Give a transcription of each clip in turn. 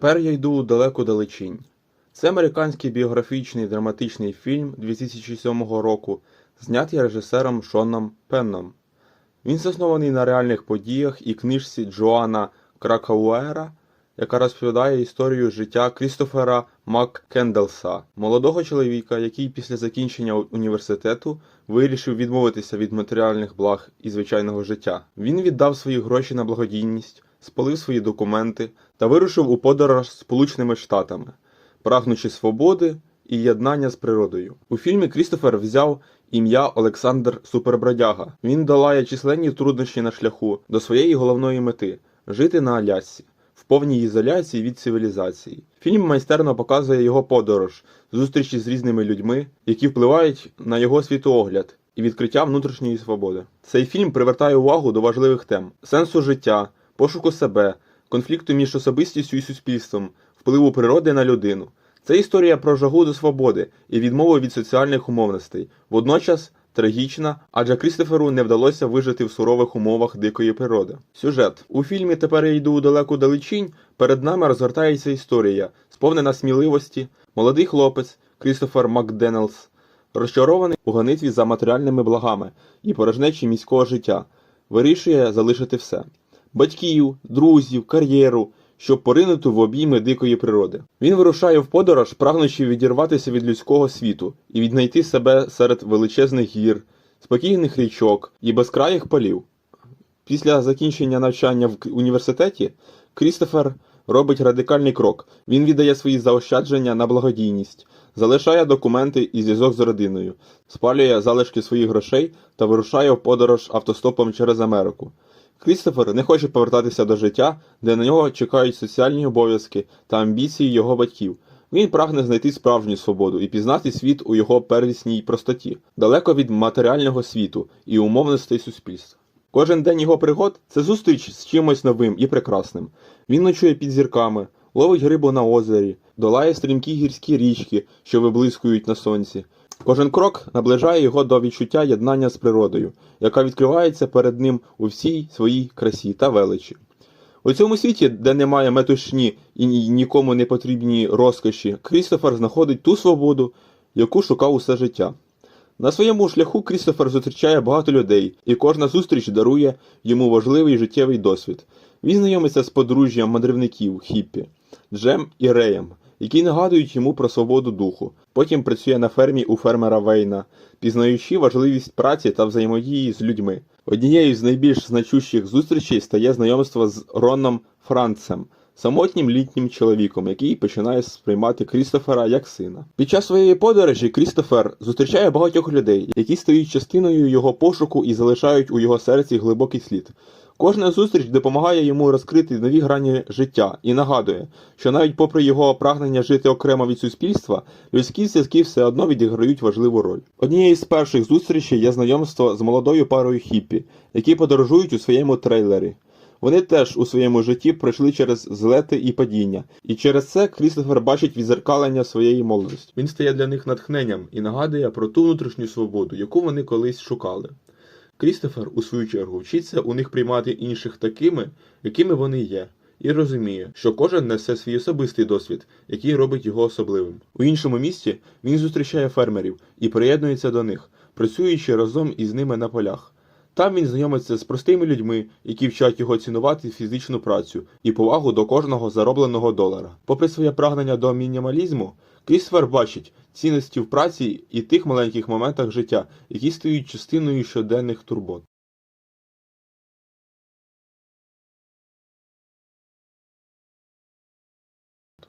Тепер я йду у далеко далечінь. Це американський біографічний драматичний фільм 2007 року, знятий режисером Шоном Пенном. Він заснований на реальних подіях і книжці Джоана Кракауера, яка розповідає історію життя Крістофера Маккенделса, молодого чоловіка, який після закінчення університету вирішив відмовитися від матеріальних благ і звичайного життя. Він віддав свої гроші на благодійність, спалив свої документи та вирушив у подорож Сполученими Штатами, прагнучи свободи і єднання з природою. У фільмі Крістофер взяв ім'я Олександр Супербродяга. Він долає численні труднощі на шляху до своєї головної мети жити на Алясці в повній ізоляції від цивілізації. Фільм майстерно показує його подорож, зустрічі з різними людьми, які впливають на його світоогляд і відкриття внутрішньої свободи. Цей фільм привертає увагу до важливих тем: сенсу життя, пошуку себе, конфлікту між особистістю і суспільством, впливу природи на людину. Це історія про жагу до свободи і відмову від соціальних умовностей, водночас трагічна, адже Крістоферу не вдалося вижити в сурових умовах дикої природи. Сюжет у фільмі Тепер я йду у далеку далечінь. Перед нами розгортається історія, сповнена сміливості. Молодий хлопець Крістофер Макденелс, розчарований у гонитві за матеріальними благами і порожнечі міського життя, вирішує залишити все: батьків, друзів, кар'єру щоб поринути в обійми дикої природи. Він вирушає в подорож, прагнучи відірватися від людського світу і віднайти себе серед величезних гір, спокійних річок і безкраїх полів. Після закінчення навчання в університеті Крістофер робить радикальний крок. Він віддає свої заощадження на благодійність, залишає документи і зв'язок з родиною, спалює залишки своїх грошей та вирушає в подорож автостопом через Америку. Крістофер не хоче повертатися до життя, де на нього чекають соціальні обов'язки та амбіції його батьків. Він прагне знайти справжню свободу і пізнати світ у його первісній простоті, далеко від матеріального світу і умовностей суспільства. Кожен день його пригод це зустріч з чимось новим і прекрасним. Він ночує під зірками, ловить рибу на озері, долає стрімкі гірські річки, що виблискують на сонці. Кожен крок наближає його до відчуття єднання з природою, яка відкривається перед ним у всій своїй красі та величі. У цьому світі, де немає метушні і нікому не потрібні розкоші, Крістофер знаходить ту свободу, яку шукав усе життя. На своєму шляху Крістофер зустрічає багато людей, і кожна зустріч дарує йому важливий життєвий досвід. Він знайомиться з подружжям мандрівників Хіппі, Джем і Реєм, які нагадують йому про свободу духу. Потім працює на фермі у фермера Вейна, пізнаючи важливість праці та взаємодії з людьми. Однією з найбільш значущих зустрічей стає знайомство з Роном Францем, самотнім літнім чоловіком, який починає сприймати Крістофера як сина. Під час своєї подорожі Крістофер зустрічає багатьох людей, які стають частиною його пошуку і залишають у його серці глибокий слід. Кожна зустріч допомагає йому розкрити нові грані життя і нагадує, що навіть попри його прагнення жити окремо від суспільства, людські зв'язки все одно відіграють важливу роль. Однією з перших зустрічей є знайомство з молодою парою хіппі, які подорожують у своєму трейлері. Вони теж у своєму житті пройшли через злети і падіння, і через це Крістофер бачить відзеркалення своєї молодості. Він стає для них натхненням і нагадує про ту внутрішню свободу, яку вони колись шукали. Крістофер, у свою чергу, вчиться у них приймати інших такими, якими вони є, і розуміє, що кожен несе свій особистий досвід, який робить його особливим. У іншому місті він зустрічає фермерів і приєднується до них, працюючи разом із ними на полях. Там він знайомиться з простими людьми, які вчать його цінувати фізичну працю і повагу до кожного заробленого долара. Попри своє прагнення до мінімалізму, Крісфер бачить цінності в праці і тих маленьких моментах життя, які стають частиною щоденних турбот.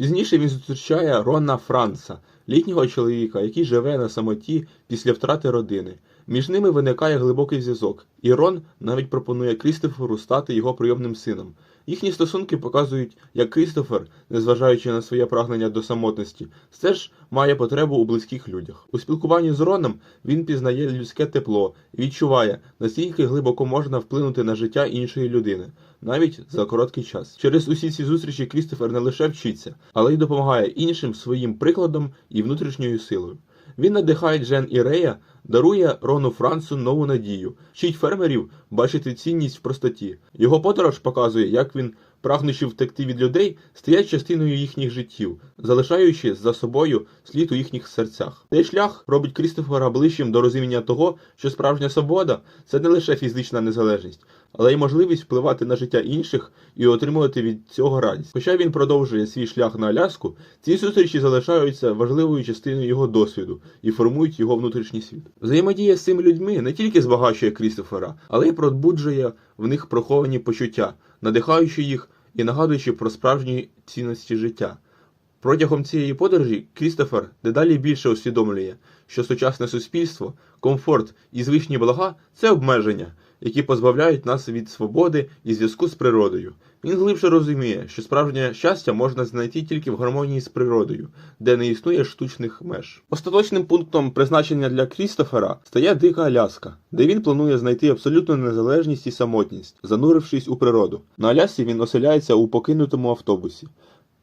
Пізніше він зустрічає Рона Франца, літнього чоловіка, який живе на самоті після втрати родини. Між ними виникає глибокий зв'язок, і Рон навіть пропонує Крістоферу стати його прийомним сином. Їхні стосунки показують, як Крістофер, незважаючи на своє прагнення до самотності, все ж має потребу у близьких людях. У спілкуванні з Роном він пізнає людське тепло і відчуває, наскільки глибоко можна вплинути на життя іншої людини, навіть за короткий час. Через усі ці зустрічі Крістофер не лише вчиться, але й допомагає іншим своїм прикладом і внутрішньою силою. Він надихає Джен і Рея, дарує Рону Францу нову надію, вчить фермерів бачити цінність в простоті. Його подорож показує, як він прагнучи втекти від людей, стають частиною їхніх життів, залишаючи за собою слід у їхніх серцях. Цей шлях робить Крістофера ближчим до розуміння того, що справжня свобода це не лише фізична незалежність, але й можливість впливати на життя інших і отримувати від цього радість. Хоча він продовжує свій шлях на Аляску, ці зустрічі залишаються важливою частиною його досвіду і формують його внутрішній світ. Взаємодія з цими людьми не тільки збагачує Крістофера, але й пробуджує в них приховані почуття, надихаючи їх і нагадуючи про справжні цінності життя. Протягом цієї подорожі Крістофер дедалі більше усвідомлює, що сучасне суспільство, комфорт і звичні блага це обмеження, які позбавляють нас від свободи і зв'язку з природою. Він глибше розуміє, що справжнє щастя можна знайти тільки в гармонії з природою, де не існує штучних меж. Остаточним пунктом призначення для Крістофера стає дика Аляска, де він планує знайти абсолютну незалежність і самотність, занурившись у природу. На Алясі він оселяється у покинутому автобусі.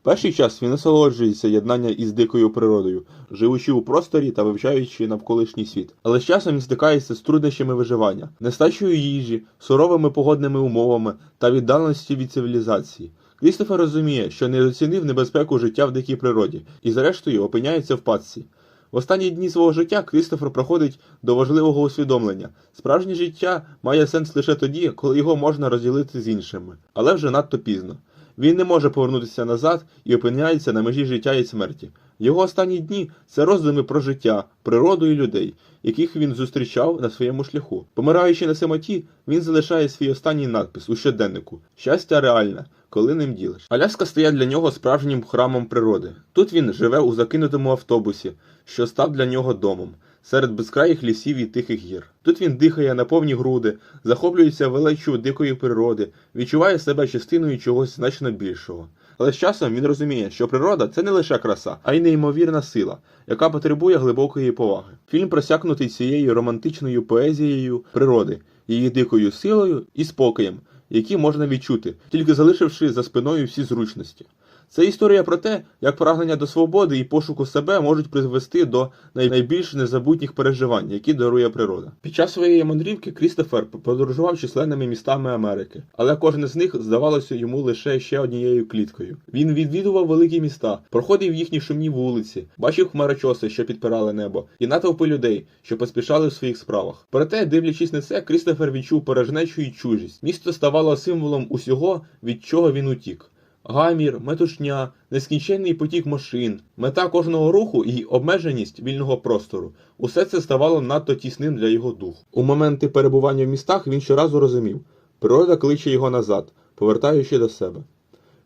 Перший час він насолоджується єднання із дикою природою, живучи у просторі та вивчаючи навколишній світ. Але з часом він стикається з труднощами виживання, нестачею їжі, суровими погодними умовами та віддаленості від цивілізації. Крістофер розуміє, що не оцінив небезпеку життя в дикій природі і, зрештою, опиняється в пастці. В останні дні свого життя Крістофер проходить до важливого усвідомлення. Справжнє життя має сенс лише тоді, коли його можна розділити з іншими, але вже надто пізно. Він не може повернутися назад і опиняється на межі життя і смерті. Його останні дні це роздуми про життя, природу і людей, яких він зустрічав на своєму шляху. Помираючи на самоті, він залишає свій останній надпис у щоденнику Щастя реальне, коли ним ділиш. Аляска стає для нього справжнім храмом природи. Тут він живе у закинутому автобусі, що став для нього домом. Серед безкраїх лісів і тихих гір. Тут він дихає на повні груди, захоплюється величчю дикої природи, відчуває себе частиною чогось значно більшого. Але з часом він розуміє, що природа це не лише краса, а й неймовірна сила, яка потребує глибокої поваги. Фільм просякнутий цією романтичною поезією природи, її дикою силою і спокоєм, які можна відчути, тільки залишивши за спиною всі зручності. Це історія про те, як прагнення до свободи і пошуку себе можуть призвести до найбільш незабутніх переживань, які дарує природа. Під час своєї мандрівки Крістофер подорожував численними містами Америки, але кожне з них здавалося йому лише ще однією кліткою. Він відвідував великі міста, проходив їхні шумні вулиці, бачив хмарочоси, що підпирали небо, і натовпи людей, що поспішали в своїх справах. Проте, дивлячись на це, Крістофер відчув порожнечу і чужість. Місто ставало символом усього, від чого він утік. Гамір, метушня, нескінченний потік машин, мета кожного руху і обмеженість вільного простору. Усе це ставало надто тісним для його духу. У моменти перебування в містах він щоразу розумів, природа кличе його назад, повертаючи до себе.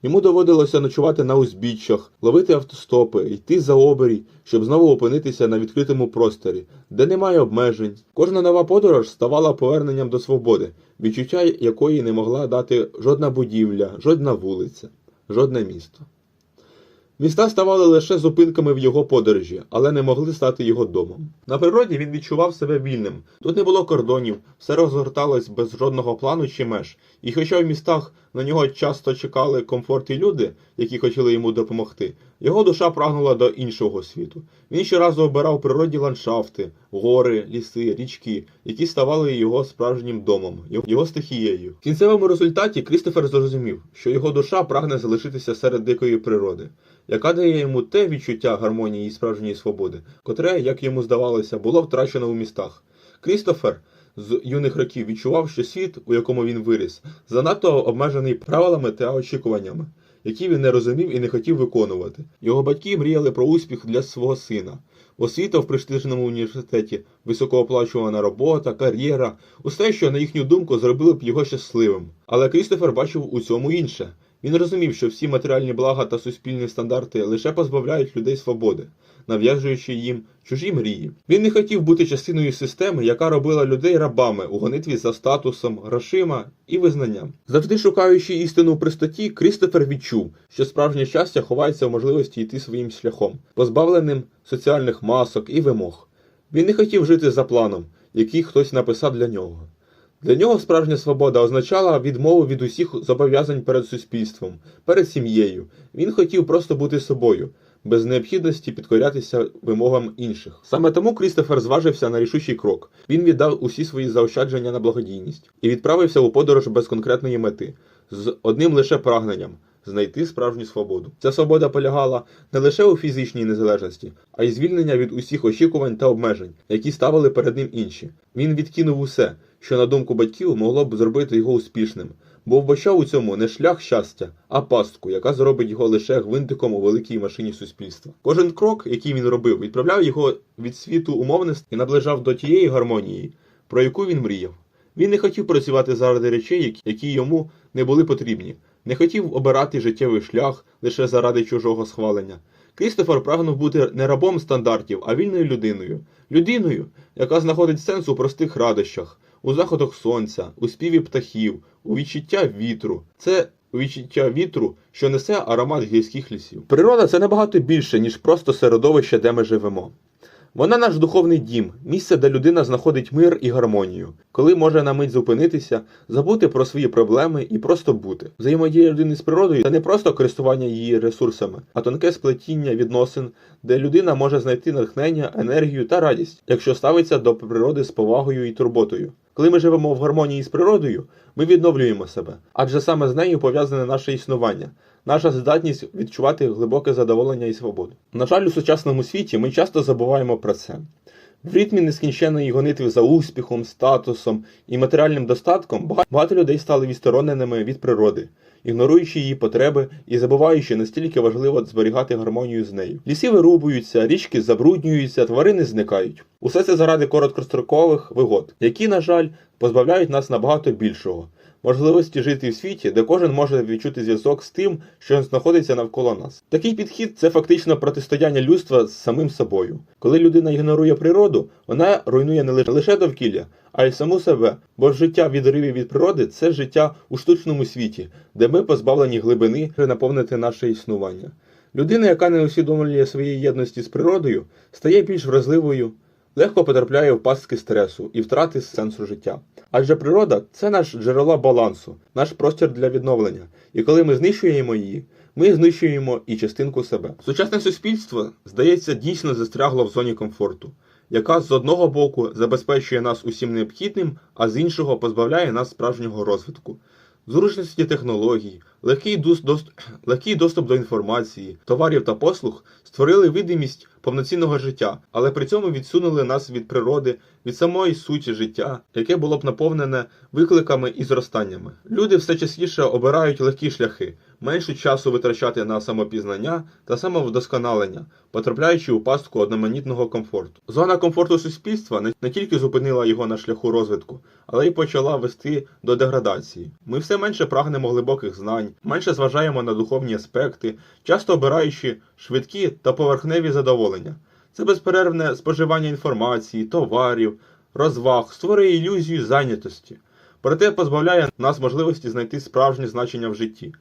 Йому доводилося ночувати на узбіччях, ловити автостопи, йти за оберій, щоб знову опинитися на відкритому просторі, де немає обмежень. Кожна нова подорож ставала поверненням до свободи, відчуття якої не могла дати жодна будівля, жодна вулиця, жодне місто. Міста ставали лише зупинками в його подорожі, але не могли стати його домом. На природі він відчував себе вільним. Тут не було кордонів, все розгорталось без жодного плану чи меж. І хоча в містах на нього часто чекали комфорт і люди, які хотіли йому допомогти, його душа прагнула до іншого світу. Він щоразу обирав природні ландшафти, гори, ліси, річки, які ставали його справжнім домом, його- стихією. В кінцевому результаті Крістофер зрозумів, що його душа прагне залишитися серед дикої природи яка дає йому те відчуття гармонії і справжньої свободи, котре, як йому здавалося, було втрачено у містах. Крістофер з юних років відчував, що світ, у якому він виріс, занадто обмежений правилами та очікуваннями, які він не розумів і не хотів виконувати. Його батьки мріяли про успіх для свого сина. Освіта в престижному університеті, високооплачувана робота, кар'єра, усе, що, на їхню думку, зробило б його щасливим. Але Крістофер бачив у цьому інше. Він розумів, що всі матеріальні блага та суспільні стандарти лише позбавляють людей свободи, нав'язуючи їм чужі мрії. Він не хотів бути частиною системи, яка робила людей рабами у гонитві за статусом, грошима і визнанням. Завжди шукаючи істину в простоті, Крістофер відчув, що справжнє щастя ховається в можливості йти своїм шляхом, позбавленим соціальних масок і вимог. Він не хотів жити за планом, який хтось написав для нього. Для нього справжня свобода означала відмову від усіх зобов'язань перед суспільством, перед сім'єю. Він хотів просто бути собою, без необхідності підкорятися вимогам інших. Саме тому Крістофер зважився на рішучий крок. Він віддав усі свої заощадження на благодійність і відправився у подорож без конкретної мети. з одним лише прагненням знайти справжню свободу. Ця свобода полягала не лише у фізичній незалежності, а й звільнення від усіх очікувань та обмежень, які ставили перед ним інші. Він відкинув усе, що на думку батьків могло б зробити його успішним, бо вбачав у цьому не шлях щастя, а пастку, яка зробить його лише гвинтиком у великій машині суспільства. Кожен крок, який він робив, відправляв його від світу умовності і наближав до тієї гармонії, про яку він мріяв. Він не хотів працювати заради речей, які- йому не були потрібні, не хотів обирати життєвий шлях лише заради чужого схвалення. Крістофер прагнув бути не рабом стандартів, а вільною людиною. Людиною, яка знаходить сенс у простих радощах, у заходах сонця, у співі птахів, у відчуття вітру. Це відчуття вітру, що несе аромат гірських лісів. Природа це набагато більше, ніж просто середовище, де ми живемо. Вона наш духовний дім, місце, де людина знаходить мир і гармонію, коли може на мить зупинитися, забути про свої проблеми і просто бути. Взаємодія людини з природою це не просто користування її ресурсами, а тонке сплетіння відносин, де людина може знайти натхнення, енергію та радість, якщо ставиться до природи з повагою і турботою. Коли ми живемо в гармонії з природою, ми відновлюємо себе, адже саме з нею пов'язане наше існування, наша здатність відчувати глибоке задоволення і свободу. На жаль, у сучасному світі ми часто забуваємо про це. В ритмі нескінченної гонитви за успіхом, статусом і матеріальним достатком багато людей стали відстороненими від природи, ігноруючи її потреби і забуваючи настільки важливо зберігати гармонію з нею. Ліси вирубуються, річки забруднюються, тварини зникають. Усе це заради короткострокових вигод, які, на жаль, позбавляють нас набагато більшого. Можливості жити в світі, де кожен може відчути зв'язок з тим, що знаходиться навколо нас. Такий підхід це фактично протистояння людства з самим собою. Коли людина ігнорує природу, вона руйнує не лише- довкілля, а й саму себе. Бо життя відриві від природи це життя у штучному світі, де ми позбавлені глибини наповнити наше існування. Людина, яка не усвідомлює своєї єдності з природою, стає більш вразливою, легко потрапляє в пастки стресу і втрати сенсу життя. Адже природа це наш джерело балансу, наш простір для відновлення. І коли ми знищуємо її, ми знищуємо і частинку себе. Сучасне суспільство, здається, дійсно застрягло в зоні комфорту, яка з одного боку забезпечує нас усім необхідним, а з іншого позбавляє нас справжнього розвитку. Зручності технологій, легкий, дос- дос- легкий доступ до інформації, товарів та послуг створили видимість повноцінного життя, але при цьому відсунули нас від природи, від самої суті життя, яке було б наповнене викликами і зростаннями. Люди все частіше обирають легкі шляхи, менше часу витрачати на самопізнання та самовдосконалення, потрапляючи у пастку одноманітного комфорту. Зона комфорту суспільства не, тільки зупинила його на шляху розвитку, але й почала вести до деградації. Ми все менше прагнемо глибоких знань, менше зважаємо на духовні аспекти, часто обираючи швидкі та поверхневі задоволення. Це безперервне споживання інформації, товарів, розваг, створює ілюзію зайнятості, проте позбавляє нас можливості знайти справжнє значення в житті.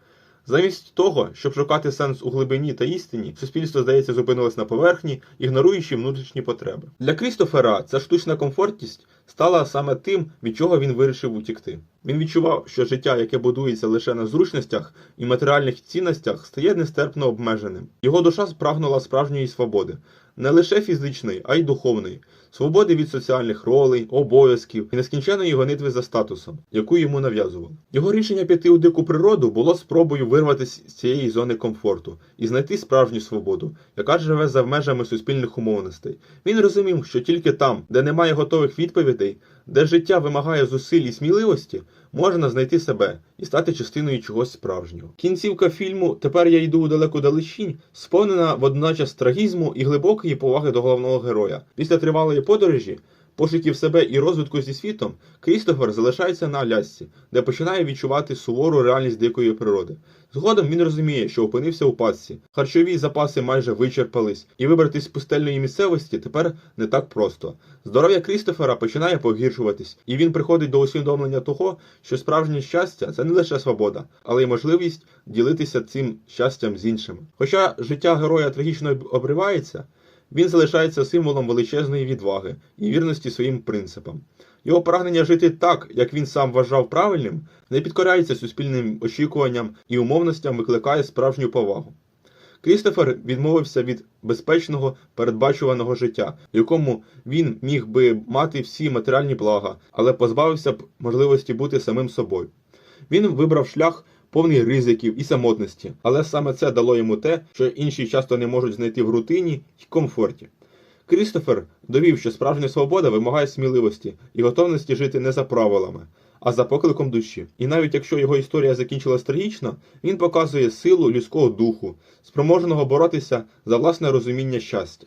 Замість того, щоб шукати сенс у глибині та істині, суспільство, здається, зупинилось на поверхні, ігноруючи внутрішні потреби. Для Крістофера ця штучна комфортність стала саме тим, від чого він вирішив утікти. Він відчував, що життя, яке будується лише на зручностях і матеріальних цінностях, стає нестерпно обмеженим. Його душа спрагнула справжньої свободи, не лише фізичної, а й духовної, свободи від соціальних ролей, обов'язків і нескінченої гонитви за статусом, яку йому нав'язували. Його рішення піти у дику природу було спробою вирватися з цієї зони комфорту і знайти справжню свободу, яка живе за межами суспільних умовностей. Він розумів, що тільки там, де немає готових відповідей, де життя вимагає зусиль і сміливості, можна знайти себе і стати частиною чогось справжнього. Кінцівка фільму Тепер я йду у далеку далечінь сповнена водночас трагізму і глибокої поваги до головного героя. Після тривалої подорожі, пошуків себе і розвитку зі світом, Крістофер залишається на Алясці, де починає відчувати сувору реальність дикої природи. Згодом він розуміє, що опинився у пастці. Харчові запаси майже вичерпались, і вибратись з пустельної місцевості тепер не так просто. Здоров'я Крістофера починає погіршуватись, і він приходить до усвідомлення того, що справжнє щастя це не лише свобода, але й можливість ділитися цим щастям з іншими. Хоча життя героя трагічно обривається, він залишається символом величезної відваги і вірності своїм принципам. Його прагнення жити так, як він сам вважав правильним, не підкоряється суспільним очікуванням і умовностям викликає справжню повагу. Крістофер відмовився від безпечного передбачуваного життя, в якому він міг би мати всі матеріальні блага, але позбавився б можливості бути самим собою. Він вибрав шлях повний ризиків і самотності, але саме це дало йому те, що інші часто не можуть знайти в рутині й комфорті. Крістофер довів, що справжня свобода вимагає сміливості і готовності жити не за правилами, а за покликом душі. І навіть якщо його історія закінчилась трагічно, він показує силу людського духу, спроможного боротися за власне розуміння щастя.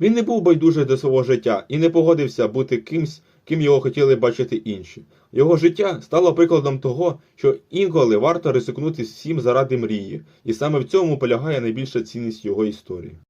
Він не був байдужий до свого життя і не погодився бути кимсь, ким його хотіли бачити інші. Його життя стало прикладом того, що інколи варто ризикнути всім заради мрії, і саме в цьому полягає найбільша цінність його історії.